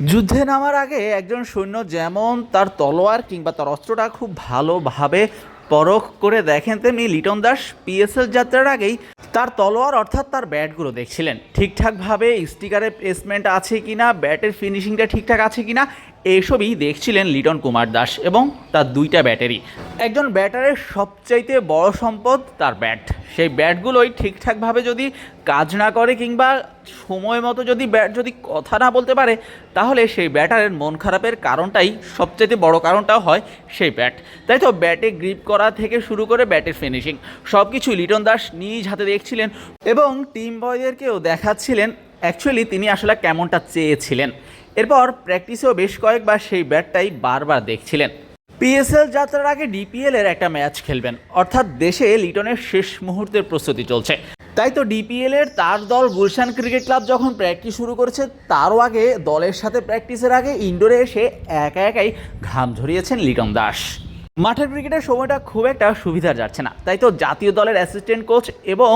যুদ্ধে নামার আগে একজন সৈন্য যেমন তার তলোয়ার কিংবা তার অস্ত্রটা খুব ভালোভাবে পরখ করে দেখেন, তেমনি লিটন দাস পিএসএল যাত্রার আগেই তার তলোয়ার অর্থাৎ তার ব্যাটগুলো দেখছিলেন। ঠিকঠাকভাবে স্টিকারের প্লেসমেন্ট আছে কি না ব্যাটের ফিনিশিংটা ঠিকঠাক আছে কিনা এইসবই দেখছিলেন লিটন কুমার দাস এবং তার দুইটা ব্যাটারি। একজন ব্যাটারের সবচাইতে বড় সম্পদ তার ব্যাট। সেই ব্যাটগুলোই ঠিকঠাকভাবে যদি কাজ না করে কিংবা সময় মতো যদি ব্যাট যদি কথা না বলতে পারে, তাহলে সেই ব্যাটারের মন খারাপের কারণটাই সবচাইতে বড় কারণটাও হয় সেই ব্যাট। তাই তো ব্যাটে গ্রিপ করা থেকে শুরু করে ব্যাটের ফিনিশিং সব কিছু লিটন দাস নিজ হাতে দেখছিলেন এবং টিম বয়দেরকেও দেখাচ্ছিলেন অ্যাকচুয়ালি তিনি আসলে কেমনটা চেয়েছিলেন? এরপর প্র্যাকটিসেও বেশ কয়েকবার সেই ব্যাটটাই বারবার দেখছিলেন। পিএসএল যাত্রার আগে ডিপিএল এর একটা ম্যাচ খেলবেন। অর্থাৎ দেশে লিটনের শেষ মুহূর্তের প্রস্তুতি চলছে। তাই তো ডিপিএল এর তার দল গুলশান ক্রিকেট ক্লাব যখন প্র্যাকটিস শুরু করেছে, তারও আগে দলের সাথে প্র্যাকটিসের আগে ইনডোরে এসে একা একাই ঘাম ঝরিয়েছেন লিটন দাস। মাঠের ক্রিকেটের সময়টা খুব একটা সুবিধা যাচ্ছে না। তাই তো জাতীয় দলের অ্যাসিস্ট্যান্ট কোচ এবং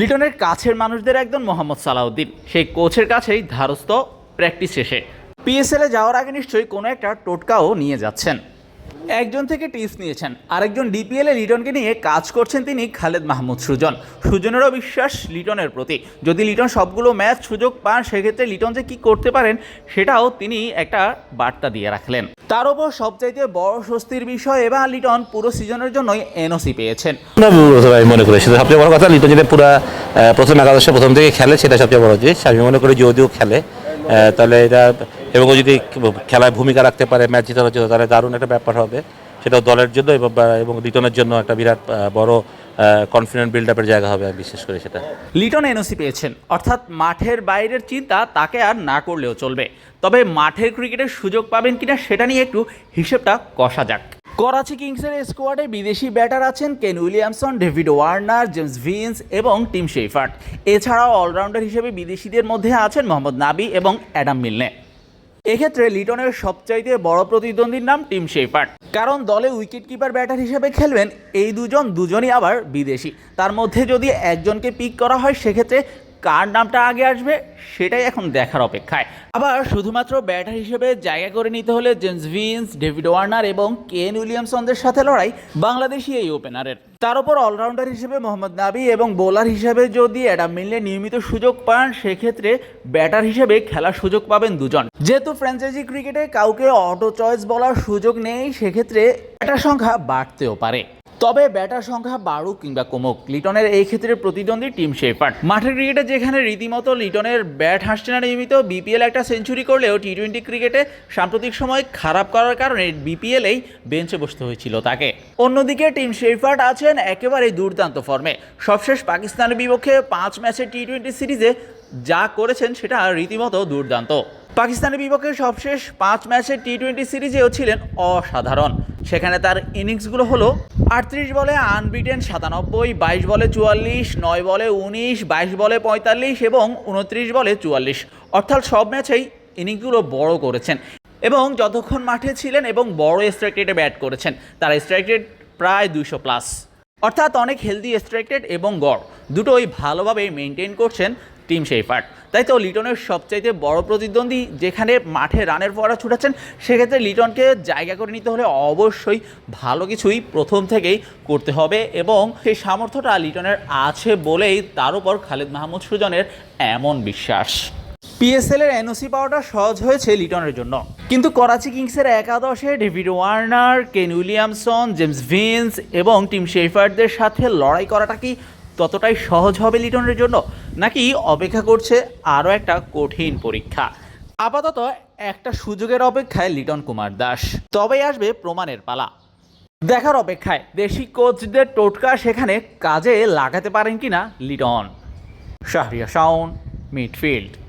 লিটনের কাছের মানুষদের একজন মোহাম্মদ সালাউদ্দিন। সেই কোচের কাছেই ধারস্থ প্র্যাকটিস শেষে। পিএসএলে যাওয়ার আগে নিশ্চয়ই কোনো একটা টোটকাও নিয়ে যাচ্ছেন। একজন থেকে টিপস নিয়েছেন। আরেকজন ডিপিএল এ লিটনকে নিয়ে কাজ করছেন তিনি খালেদ মাহমুদ সুজন। সুজনেরও বিশ্বাস লিটনের প্রতি। যদি লিটন সবগুলো ম্যাচ সুযোগ পান, সেক্ষেত্রে লিটন যে কী করতে পারেন, সেটাও তিনি একটা বার্তা দিয়ে রাখলেন। তার উপর সবচাইতে বড় স্বস্তির বিষয় এবার লিটন পুরো সিজনের জন্যই এনওসি পেয়েছেন। আমি মনে করি, সেটা সবচেয়ে বড় কথা, লিটন যদি পুরো প্রথম একাদশে প্রথম থেকে খেলে, সেটা সবচেয়ে বড় জিনিস। আমি মনে করি যদিও খেলে তাহলে এটা, এবং যদি খেলায় ভূমিকা রাখতে পারে, ম্যাচ জেতানোর জন্য, তাহলে দারুণ একটা ব্যাপার হবে। সেটা দলের জন্য এবং লিটনের জন্য একটা বিরাট বড় কনফিডেন্ট বিল্ড আপের জায়গা হবে বিশ্বাস করি সেটা। লিটন এনওসি পেয়েছেন। অর্থাৎ মাঠের বাইরের চিন্তা তাকে আর না করলেও চলবে। তবে মাঠের ক্রিকেটের সুযোগ পাবেন কিনা সেটা নিয়ে একটু হিসেবটা কষা যাক। করাচি কিংসের স্কোয়াডে বিদেশি ব্যাটার আছেন Kane Williamson, David Warner, James Vince এবং টিম শেফার্ট এছাড়াও অলরাউন্ডার হিসেবে বিদেশিদের মধ্যে আছেন মোহাম্মদ নাবি এবং অ্যাডাম মিলনে। এক্ষেত্রে লিটনের সবচাইতে বড় প্রতিদ্বন্দ্বীর নাম টিম শেফার্ড। কারণ দলে উইকেট কিপার ব্যাটার হিসেবে খেলবেন এই দুজন, দুজনই আবার বিদেশি। তার মধ্যে যদি একজনকে পিক করা হয়, সেক্ষেত্রে কার নামটা আগে আসবে সেটাই এখন দেখার অপেক্ষায়। আবার শুধুমাত্র ব্যাটার হিসেবে জায়গা করে নিতে হলে জেমস ভিন্স, ডেভিড ওয়ার্নার এবং কেন উইলিয়ামসনদের সাথে লড়াই বাংলাদেশি এই ওপেনারের। তার উপর অলরাউন্ডার হিসেবে মোহাম্মদ নাবি এবং বোলার হিসেবে যদি অ্যাডাম মিললে নিয়মিত সুযোগ পান, সেক্ষেত্রে ব্যাটার হিসেবে খেলার সুযোগ পাবেন দুজন। যেহেতু ফ্র্যাঞ্চাইজি ক্রিকেটে কাউকে অটো চয়েস বলার সুযোগ নেই, সেক্ষেত্রে ব্যাটার সংখ্যা বাড়তেও পারে। তবে ব্যাটার সংখ্যা বাড়ুক কিংবা কমুক, লিটনের এই ক্ষেত্রে প্রতিদ্বন্দ্বী টিম শেফার্ড। মাঠের ক্রিকেটে যেখানে রীতিমতো লিটনের ব্যাট হাসছে না নিয়মিত বিপিএল একটা সেঞ্চুরি করলেও টি টোয়েন্টি ক্রিকেটে সাম্প্রতিক সময় খারাপ করার কারণে বিপিএলেই বেঞ্চে বসতে হয়েছিল তাকে। অন্যদিকে টিম শেফার্ড আছেন একেবারে দুর্দান্ত ফর্মে সবশেষ পাকিস্তানের বিপক্ষে পাঁচ ম্যাচের টি টোয়েন্টি সিরিজে যা করেছেন সেটা রীতিমতো দুর্দান্ত। পাকিস্তানের বিপক্ষে সবশেষ পাঁচ ম্যাচের টি টোয়েন্টি সিরিজেও ছিলেন অসাধারণ। সেখানে তার ইনিংসগুলো হলো আটত্রিশ বলে আনবিটেন সাতানব্বই, বাইশ বলে চুয়াল্লিশ, নয় বলে উনিশ, বাইশ বলে পঁয়তাল্লিশ এবং উনত্রিশ বলে চুয়াল্লিশ। অর্থাৎ সব ম্যাচেই ইনিংসগুলো বড় করেছেন এবং যতক্ষণ মাঠে ছিলেন এবং বড় স্ট্রাইক রেটে ব্যাট করেছেন, তার স্ট্রাইক রেট প্রায় দুশো প্লাস অর্থাৎ অনেক হেলদি স্ট্রাইক রেট এবং গড়, দুটোই ভালোভাবে মেনটেন করছেন টিম শেফার্ড তাই তো লিটনের সবচাইতে বড় প্রতিদ্বন্দ্বী যেখানে মাঠে রানের ফোয়ারা ছুটাচ্ছেন, সেক্ষেত্রে লিটনকে জায়গা করে নিতে হলে অবশ্যই ভালো কিছুই প্রথম থেকেই করতে হবে এবং সেই সামর্থ্যটা লিটনের আছে বলেই তার উপর খালেদ মাহমুদ সুজনের এমন বিশ্বাস। পিএসএল এর এনওসি পাওয়াটা সহজ হয়েছে লিটনের জন্য। কিন্তু করাচি কিংসের একাদশে David Warner, Kane Williamson, James Vince এবং টিম শেফার্ডদের সাথে লড়াই করাটা কি ততটাই সহজ হবে লিটনের জন্য? নাকি অপেক্ষা করছে আরও একটা কঠিন পরীক্ষা? আপাতত একটা সুযোগের অপেক্ষায় লিটন কুমার দাস। তবে আসবে প্রমাণের পালা। দেখার অপেক্ষায় দেশি কোচদের টোটকা সেখানে কাজে লাগাতে পারেন কিনা লিটন? শাহরিয়া শাওন, মিডফিল্ড।